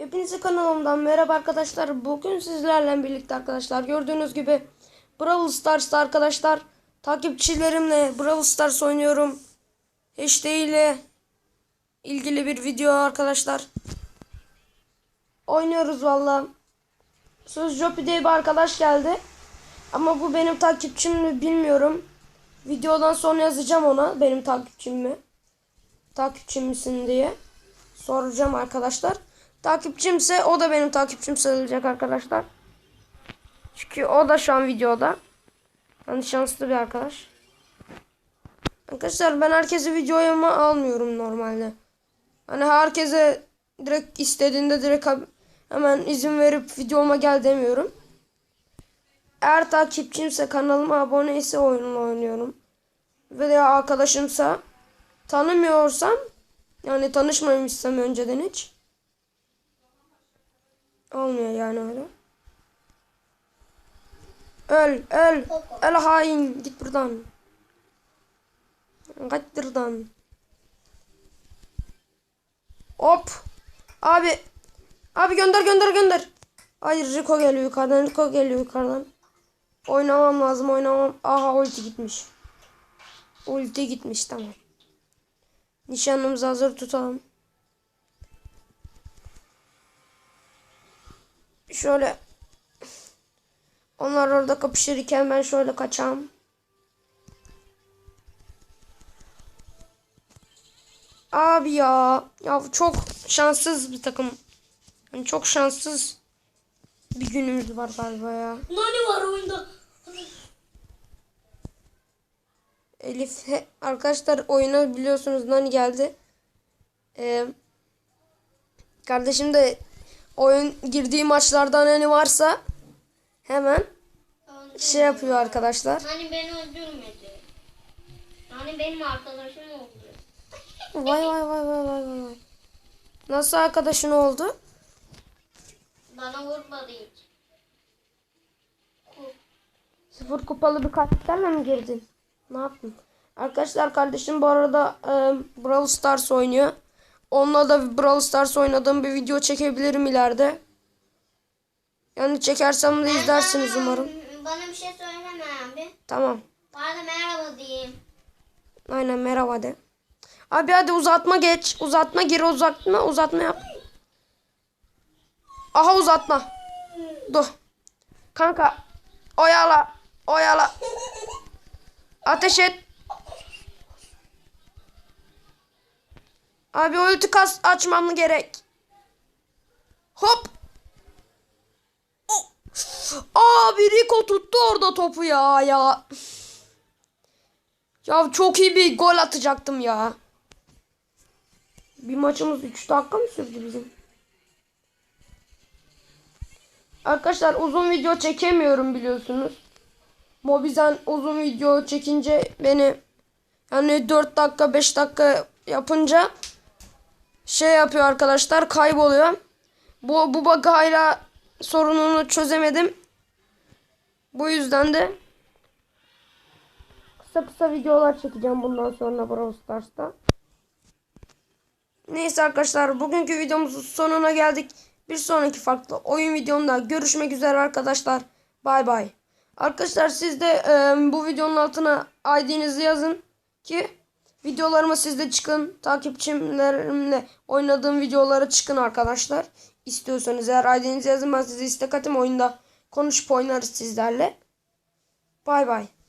Hepinize kanalımdan merhaba arkadaşlar. Bugün sizlerle birlikte arkadaşlar gördüğünüz gibi Brawl Stars'ta arkadaşlar takipçilerimle Brawl Stars oynuyorum. HD ile ilgili bir video arkadaşlar. Oynuyoruz valla. Söz Jopi diye bir arkadaş geldi. Ama bu benim takipçim mi bilmiyorum. Videodan sonra yazacağım ona benim takipçim mi? Takipçim misin diye soracağım arkadaşlar. Takipçimse o da benim takipçim sayılacak arkadaşlar. Çünkü o da şu an videoda. Yani şanslı bir arkadaş. Arkadaşlar ben herkesi videoya almıyorum normalde. Hani herkese direkt istediğinde direkt hemen izin verip videoma gel demiyorum. Eğer takipçimse kanalıma abone ise oyununu oynuyorum. Veya arkadaşımsa tanımıyorsam yani tanışmamışsam önceden hiç olmuyor yani öyle. Öl öl öl hain git buradan. Git buradan. Hop. Abi. Abi gönder gönder gönder. Hayır Rico geliyor yukarıdan Rico geliyor yukarıdan. Oynamam lazım oynamam. Aha ulti gitmiş. Ulti gitmiş tamam. Nişanımızı hazır tutalım. Şöyle onlar orada kapışırken ben şöyle kaçam. Abi ya. Ya çok şanssız bir takım. Yani çok şanssız bir günümüz var galiba ya. Nani var oyunda. Elif he- arkadaşlar oyuna biliyorsunuz Nani geldi. Ee, kardeşim de oyun girdiği maçlardan Nani varsa hemen şey yapıyor arkadaşlar. Nani beni öldürmedi. Nani benim arkadaşım oldu. Vay vay vay vay vay vay. Nasıl arkadaşın oldu? Bana vurmadı hiç. Sıfır kupalı bir karakterle mi girdin? Ne yaptın? Arkadaşlar kardeşim bu arada e, Brawl Stars oynuyor. Onunla da Brawl Stars oynadığım bir video çekebilirim ileride. Yani çekersem de izlersiniz umarım. Bana bir şey söyleme abi. Tamam. Bana merhaba diyeyim. Aynen merhaba de. Abi hadi uzatma geç. Uzatma gir uzatma. Uzatma yap. Aha uzatma. Dur. Kanka. Oyala. Oyala. Ateş et. Abi ulti kas açmam gerek. Hop. Oh. Abi Rico tuttu orada topu ya ya. Ya çok iyi bir gol atacaktım ya. Bir maçımız 3 dakika mı sürdü bizim? Arkadaşlar uzun video çekemiyorum biliyorsunuz. Mobizen uzun video çekince beni yani 4 dakika 5 dakika yapınca şey yapıyor arkadaşlar kayboluyor. Bu, bu bug hala sorununu çözemedim. Bu yüzden de kısa kısa videolar çekeceğim bundan sonra Brawl Stars'ta. Neyse arkadaşlar bugünkü videomuzun sonuna geldik. Bir sonraki farklı oyun videomda görüşmek üzere arkadaşlar. Bay bay. Arkadaşlar siz de e, bu videonun altına ID'nizi yazın ki videolarıma siz de çıkın. Takipçilerimle oynadığım videolara çıkın arkadaşlar. İstiyorsanız eğer ID'nizi yazın ben size istek atayım oyunda konuşup oynarız sizlerle. Bay bay.